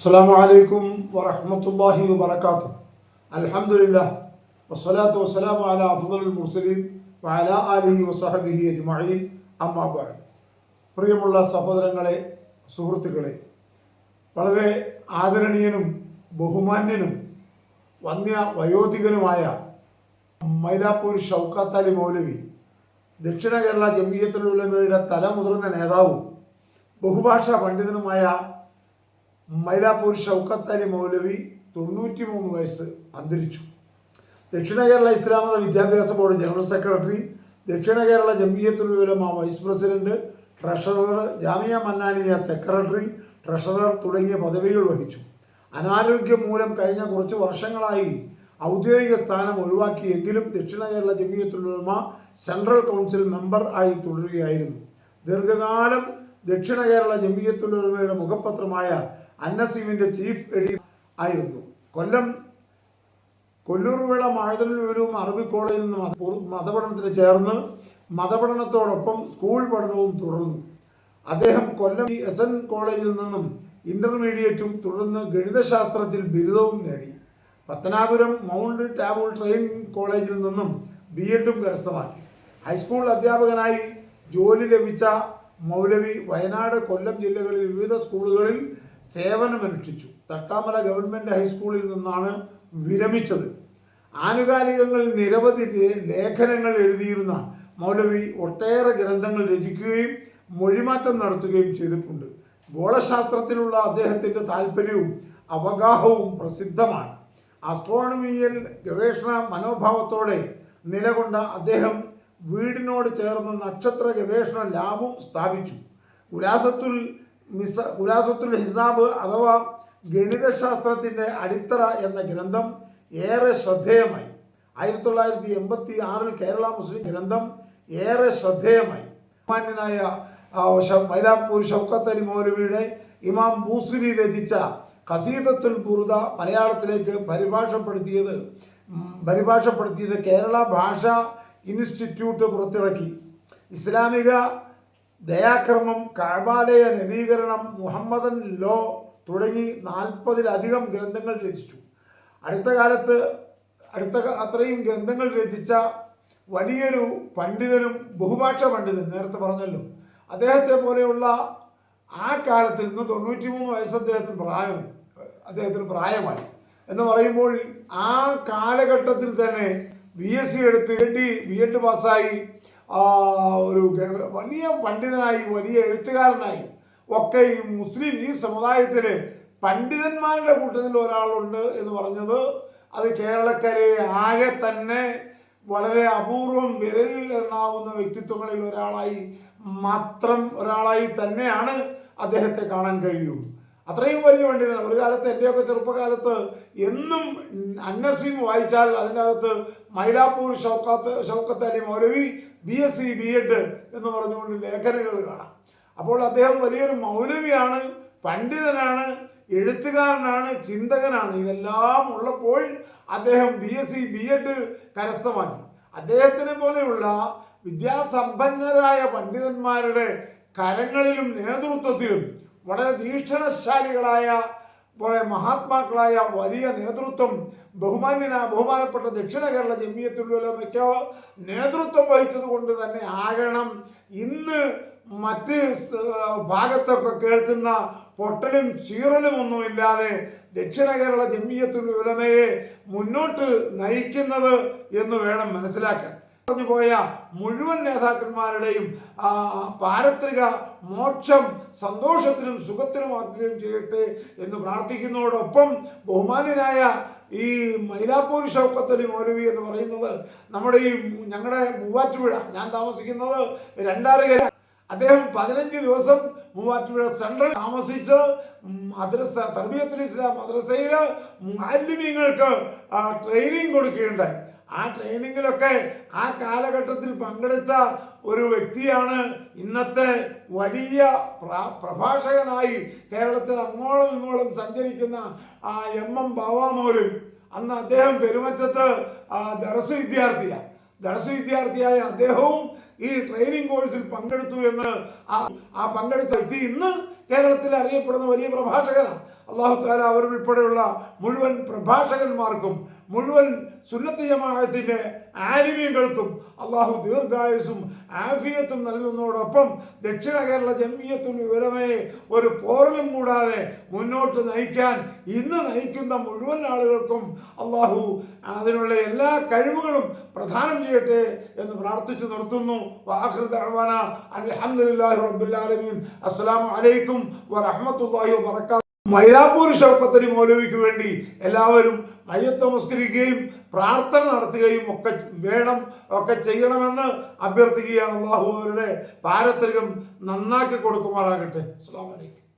അസ്സാം വലൈക്കും വറഹമത്തല്ലാഹി വബർക്കാത്തു അൽഹംദുലില്ല വസ്സലാത്തു വസ്സലാമു അല അഫ്ദലുൽ മുർസലീൻ വഅല ആലിഹി വസഹബിഹി അജ്മഈൻ. അമ്മാ ബഅദ്. പ്രിയമുള്ള സഹോദരങ്ങളെ സുഹൃത്തുക്കളെ വളരെ ആദരണീയനും ബഹുമാന്യനും വന്യ വയോധികനുമായ മൈലാപ്പൂർ ഷൗക്കത്ത് അലി മൗലവി ദക്ഷിണ കേരള ജമിയത്തുൽ ഉലമയുടെ തലമുതിർന്ന നേതാവും ബഹുഭാഷാ പണ്ഡിതനുമായ മൈലാപ്പൂർ ഷൗക്കത്ത് അലി മൗലവി തൊണ്ണൂറ്റി മൂന്ന് വയസ്സ് അന്തരിച്ചു. ദക്ഷിണ കേരള ഇസ്ലാമത വിദ്യാഭ്യാസ board general secretary Dakshina Kerala Jamiyyathul Ulama vice president treasurer Jamia Mannaniya secretary treasurer തുടങ്ങിയ പദവികൾ വഹിച്ചു. അനാരോഗ്യം മൂലം കഴിഞ്ഞ കുറച്ച് വർഷങ്ങളായി ഔദ്യോഗിക സ്ഥാനം ഒഴിവാക്കിയെങ്കിലും Dakshina Kerala Jamiyyathul Ulama central council member ആയി തുടരുകയായിരുന്നു. ദീർഘകാലം ദക്ഷിണ കേരള ജമിയത്തുൽ ഉലമയുടെ മുഖപത്രമായ അന്നസീമിന്റെ ചീഫ് എഡി ആയിരുന്നു. കൊല്ലം കൊല്ലൂർവിള മാഴുതല്ലൂരും അറബി കോളേജിൽ നിന്ന് മത- മതപഠനത്തിന് ചേർന്ന് മതപഠനത്തോടൊപ്പം സ്കൂൾ പഠനവും തുടർന്നു. അദ്ദേഹം കൊല്ലം എസ് എൻ കോളേജിൽ നിന്നും ഇന്റർമീഡിയറ്റും തുടർന്ന് ഗണിതശാസ്ത്രത്തിൽ ബിരുദവും നേടി. പത്തനാപുരം മൗണ്ട് ടാബിൾ ട്രെയിനിങ് കോളേജിൽ നിന്നും ബി എഡും കരസ്ഥമാക്കി. ഹൈസ്കൂൾ അധ്യാപകനായി ജോലി ലഭിച്ച മൗലവി വയനാട് കൊല്ലം ജില്ലകളിൽ വിവിധ സ്കൂളുകളിൽ സേവനമനുഷ്ഠിച്ചു തട്ടാമല ഗവൺമെന്റ് ഹൈസ്കൂളിൽ നിന്നാണ് വിരമിച്ചത്. ആനുകാലികങ്ങളിൽ നിരവധി ലേഖനങ്ങൾ എഴുതിയിരുന്ന മൗലവി ഒട്ടേറെ ഗ്രന്ഥങ്ങൾ രചിക്കുകയും മൊഴിമാറ്റം നടത്തുകയും ചെയ്തിട്ടുണ്ട്. ഗോളശാസ്ത്രത്തിലുള്ള അദ്ദേഹത്തിന്റെ താല്പര്യവും അവഗാഹവും പ്രസിദ്ധമാണ്. ആസ്ട്രോണമിയിൽ ഗവേഷണ മനോഭാവത്തോടെ നിലകൊണ്ട അദ്ദേഹം വീടിനോട് ചേർന്ന് നക്ഷത്ര ഗവേഷണ ലാബും സ്ഥാപിച്ചു. ഉലാസത്തുൽ മിസ ഹിസാബ് അഥവാ ഗണിതശാസ്ത്രത്തിന്റെ അടിത്തറ എന്ന ഗ്രന്ഥം ഏറെ ശ്രദ്ധേയമായി. ആയിരത്തി തൊള്ളായിരത്തി എൺപത്തി ആറിൽ കേരള മുസ്ലിം ഗ്രന്ഥം ഏറെ ശ്രദ്ധേയമായി. മാന്യനായ മൈലാപ്പൂർ ഷൗക്കത്ത് അലി മൗലവിയുടെ ഇമാം ബൂസുരി രചിച്ച ഖസീദത്തുൽ ബുറുദ മലയാളത്തിലേക്ക് പരിഭാഷപ്പെടുത്തിയത് പരിഭാഷപ്പെടുത്തിയത് കേരള ഭാഷാ ഇൻസ്റ്റിറ്റ്യൂട്ട് പുറത്തിറക്കി. ഇസ്ലാമിക ദയാക്രമം കാബാലയ നവീകരണം മുഹമ്മദൻ ലോ തുടങ്ങി നാൽപ്പതിലധികം ഗ്രന്ഥങ്ങൾ രചിച്ചു. അടുത്ത കാലത്ത് അടുത്ത അത്രയും ഗ്രന്ഥങ്ങൾ രചിച്ച വലിയൊരു പണ്ഡിതനും ബഹുഭാഷ പണ്ഡിതൻ നേരത്തെ പറഞ്ഞല്ലോ. അദ്ദേഹത്തെ പോലെയുള്ള ആ കാലത്തിൽ നിന്ന് തൊണ്ണൂറ്റി മൂന്ന് വയസ്സ് അദ്ദേഹത്തിന് പ്രായം അദ്ദേഹത്തിന് പ്രായമായി. എന്ന് പറയുമ്പോൾ ആ കാലഘട്ടത്തിൽ തന്നെ ബി എസ് സി എടുത്ത് ബി എഡ് പാസ്സായി ഒരു വലിയ പണ്ഡിതനായി വലിയ എഴുത്തുകാരനായി ഒക്കെ ഈ മുസ്ലിം ഈ സമുദായത്തിൽ പണ്ഡിതന്മാരുടെ കൂട്ടത്തിൽ ഒരാളുണ്ട് എന്ന് പറഞ്ഞത് അത് കേരളക്കരെ ആകെ തന്നെ വളരെ അപൂർവം വിരലിൽ എണ്ണാവുന്ന വ്യക്തിത്വങ്ങളിൽ ഒരാളായി മാത്രം ഒരാളായി തന്നെയാണ് അദ്ദേഹത്തെ കാണാൻ കഴിയുള്ളൂ അത്രയും വലിയ പണ്ഡിതനാണ്. ഒരു കാലത്ത് എന്റെയൊക്കെ ചെറുപ്പകാലത്ത് എന്നും അന്നസീം വായിച്ചാൽ അതിന്റെ അകത്ത് Mylapore Shoukath Shoukath Ali Maulavi B S C B Ed എന്ന് പറഞ്ഞുകൊണ്ട് ലേഖനങ്ങൾ കാണാം. അപ്പോൾ അദ്ദേഹം വലിയൊരു മൗലവിയാണ് പണ്ഡിതനാണ് എഴുത്തുകാരനാണ് ചിന്തകനാണ്. ഇതെല്ലാം ഉള്ളപ്പോൾ അദ്ദേഹം B S C B Ed കരസ്ഥമാക്കി. അദ്ദേഹത്തിനെ പോലെയുള്ള വിദ്യാസമ്പന്നരായ പണ്ഡിതന്മാരുടെ കരങ്ങളിലും നേതൃത്വത്തിലും വളരെ തീക്ഷണശാലികളായ വളരെ മഹാത്മാക്കളായ വലിയ നേതൃത്വം ബഹുമാന്യന ബഹുമാനപ്പെട്ട ദക്ഷിണ കേരള ജമിയത്തുലമയ്ക്ക് നേതൃത്വം വഹിച്ചത് കൊണ്ട് തന്നെ ആകണം. ഇന്ന് മറ്റ് ഭാഗത്തൊക്കെ കേൾക്കുന്ന പൊട്ടലും ചീറലും ഒന്നുമില്ലാതെ ദക്ഷിണ കേരള ജമിയത്തുൽ ഉലമയെ മുന്നോട്ട് നയിക്കുന്നത് എന്ന് വേണം മനസ്സിലാക്കാൻ. പറഞ്ഞു പോയ മുഴുവൻ നേതാക്കന്മാരുടെയും പാരത്രിക മോക്ഷം സന്തോഷത്തിനും സുഖത്തിനുമാക്കുകയും ചെയ്യട്ടെ എന്ന് പ്രാർത്ഥിക്കുന്നതോടൊപ്പം ബഹുമാനനായ ഈ മൈലാപ്പൂർ ഷൗക്കത്തലി മൗലവി എന്ന് പറയുന്നത് നമ്മുടെ ഈ ഞങ്ങളുടെ മൂവാറ്റുപുഴ ഞാൻ താമസിക്കുന്നത് രണ്ടാറുകര. അദ്ദേഹം പതിനഞ്ച് ദിവസം മൂവാറ്റുപുഴ സെൻട്രൽ താമസിച്ച് മദ്രസ തർബിയത്തുൽ ഇസ്ലാം മദ്രസയിൽ മാലിന്യങ്ങൾക്ക് ട്രെയിനിങ് കൊടുക്കുകയുണ്ടായി. ആ ട്രെയിനിങ്ങിലൊക്കെ ആ കാലഘട്ടത്തിൽ പങ്കെടുത്ത ഒരു വ്യക്തിയാണ് ഇന്നത്തെ വലിയ പ്രഭാഷകനായി കേരളത്തിൽ അങ്ങോളം ഇങ്ങോളം സഞ്ചരിക്കുന്ന ആ എം എം ബാവാമോലും അന്ന് അദ്ദേഹം പെരുമറ്റത്ത് ആ, ദർസ് വിദ്യാർത്ഥിയാണ്. ദർസ് വിദ്യാർത്ഥിയായ അദ്ദേഹവും ഈ ട്രെയിനിങ് കോഴ്സിൽ പങ്കെടുത്തു എന്ന് ആ പങ്കെടുത്ത വ്യക്തി ഇന്ന് കേരളത്തിൽ അറിയപ്പെടുന്ന വലിയ പ്രഭാഷകനാണ്. അള്ളാഹു താല അവർ ഉൾപ്പെടെയുള്ള മുഴുവൻ പ്രഭാഷകന്മാർക്കും മുഴുവൻ സുന്നത്തിയമാകത്തിന്റെ ജമാഅത്തിന്റെ ആലിമ്യങ്ങൾക്കും അള്ളാഹു ദീർഘായുസും ആഫിയത്തും നൽകുന്നതോടൊപ്പം ദക്ഷിണ കേരള ജമ്മിയത്തുൽ വിവരമയെ ഒരു പോറലും കൂടാതെ മുന്നോട്ട് നയിക്കാൻ ഇന്ന് നയിക്കുന്ന മുഴുവൻ ആളുകൾക്കും അള്ളാഹു അതിനുള്ള എല്ലാ കഴിവുകളും പ്രധാനം ചെയ്യട്ടെ എന്ന് പ്രാർത്ഥിച്ചു നിർത്തുന്നു. ആലമീൻ. അസ്സലാമു അലൈക്കും വറഹ്മത്തുള്ളാഹി വബറകാതുഹു മൈലാപ്പൂർ ഷൗക്കത്തിന് മൗലവിക്ക് വേണ്ടി എല്ലാവരും മയ്യത്ത് നമസ്കരിക്കുകയും പ്രാർത്ഥന നടത്തുകയും ഒക്കെ വേണം ഒക്കെ ചെയ്യണമെന്ന് അഭ്യർത്ഥിക്കുകയാണ് അള്ളാഹു അവരുടെ പാരത്രികം നന്നാക്കി കൊടുക്കുമാറാകട്ടെ. അസ്സാം വലൈക്കും